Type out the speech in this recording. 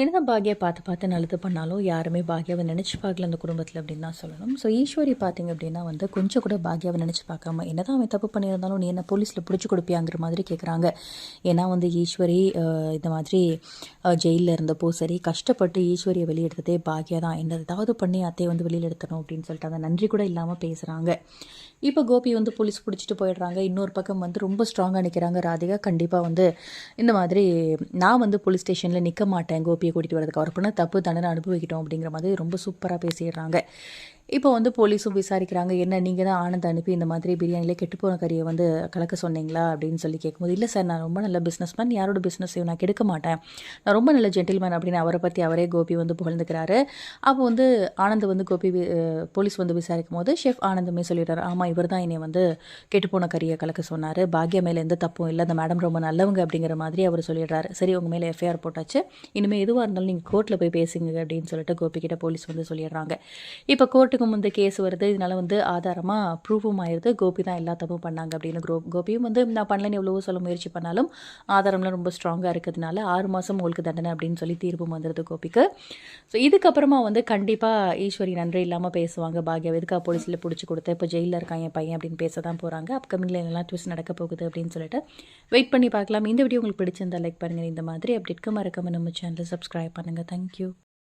என்னதான் பாக்யா பார்த்து பார்த்து நல்லது பண்ணாலும் யாருமே பாக்யாவை நினச்சி பார்க்கல அந்த குடும்பத்தில் அப்படின்னு தான் சொல்லணும். ஸோ ஈஸ்வரி பார்த்தீங்க அப்படின்னா வந்து கொஞ்சம் கூட பாக்யாவை நினச்சி பார்க்காம என்னதான் அவன் தப்பு பண்ணியிருந்தாலும் நீ என்ன போலீஸில் பிடிச்சி கொடுப்பியாங்கிற மாதிரி கேட்குறாங்க ஏன்னா வந்து ஈஸ்வரி இந்த மாதிரி ஜெயிலில் இருந்தப்போ சரி கஷ்டப்பட்டு ஈஸ்வரியை வெளியெடுத்ததே பாக்யா தான். என்ன ஏதாவது பண்ணி அத்தையை வந்து வெளியில் எடுத்தணும் அப்படின்னு சொல்லிட்டு அந்த நன்றி கூட இல்லாமல் பேசுகிறாங்க இப்போ கோபி வந்து போலீஸ் பிடிச்சிட்டு போயிடுறாங்க. இன்னொரு பக்கம் வந்து ரொம்ப ஸ்ட்ராங்காக நிற்கிறாங்க ராதிகா கண்டிப்பாக வந்து இந்த மாதிரி நான் வந்து போலீஸ் ஸ்டேஷனில் நிற்க மாட்டேன் கோபி. கூட்டிகிட்டு வரதுக்கு அவர் பண்ண தப்பு தண்டனை அனுபவிக்கிட்டோம் அப்படிங்கிற மாதிரி ரொம்ப சூப்பராக பேசிடுறாங்க. இப்போ வந்து போலீஸும் விசாரிக்கிறாங்க என்ன நீங்கள் தான் ஆனந்த் அனுப்பி இந்த மாதிரி பிரியாணியில் கெட்டுப்போன கறியை வந்து கலக்க சொன்னீங்களா அப்படின்னு சொல்லி கேட்கும்போது இல்லை சார் நான் ரொம்ப நல்ல பிஸ்னஸ் மேன் யாரோட பிஸ்னஸையும் நான் கெடுக்க மாட்டேன். நான் ரொம்ப நல்ல ஜென்டில்மேன் அப்படின்னு அவரை பற்றி அவரே கோபி வந்து புகழ்ந்துக்கிறாரு. அப்போ வந்து ஆனந்த் வந்து கோபி போலீஸ் வந்து விசாரிக்கும் போது ஷெஃப் ஆனந்தமே சொல்லிடுறாரு ஆமாம் இவர் தான் என்னை வந்து கெட்டுப்போன கறியை கலக்க சொன்னார். பாக்யா மேலே எந்த தப்பும் இல்லை. அந்த மேடம் ரொம்ப நல்லவங்க அப்படிங்கிற மாதிரி அவர் சொல்லிடுறாரு. சரி உங்கள் மேலே எஃப்ஐஆர் போட்டாச்சு. இனிமேல் எதுவாக இருந்தாலும் நீங்கள் கோர்ட்டில் போய் பேசுங்க அப்படின்னு சொல்லிட்டு கோபி கிட்ட போலீஸ் வந்து சொல்லிடுறாங்க. இப்போ கோர்ட்டுக்கு வந்து கேஸ் வருது. இதனால வந்து ஆதாரமாக ப்ரூஃபும் ஆயிடுது கோபி தான் எல்லா தப்பும் பண்ணாங்க அப்படின்னு கோ கோபியும் வந்து நான் பண்ணலன்னு எவ்வளவோ சொல்ல முயற்சி பண்ணாலும் ஆதாரம்லாம் ரொம்ப ஸ்ட்ராங்காக இருக்கிறதுனால ஆறு மாதம் உங்களுக்கு தண்டனை அப்படின்னு சொல்லி தீர்ப்பும் வந்துடுது கோபிக்கு. ஸோ இதுக்கப்புறமா வந்து கண்டிப்பாக ஈஸ்வரி நன்றி இல்லாமல் பேசுவாங்க. பாக்யா எதுக்காக போலீஸில் பிடிச்சி கொடுத்து? இப்போ ஜெயிலில் இருக்கான் என் பையன் அப்படின்னு பேச தான் போகிறாங்க அப்கமிங்கில் என்னெல்லாம் ட்விஸ்ட் நடக்க போகுது அப்படின்னு சொல்லிட்டு வெயிட் பண்ணி பார்க்கலாம். இந்த வீடியோ உங்களுக்கு பிடிச்சிருந்தா லைக் பண்ணுங்கள் இந்த மாதிரி அப்படி இருக்க மறக்காம நம்ம சேனலை சப்ஸ்கிரைப் பண்ணுங்கள் தேங்க்யூ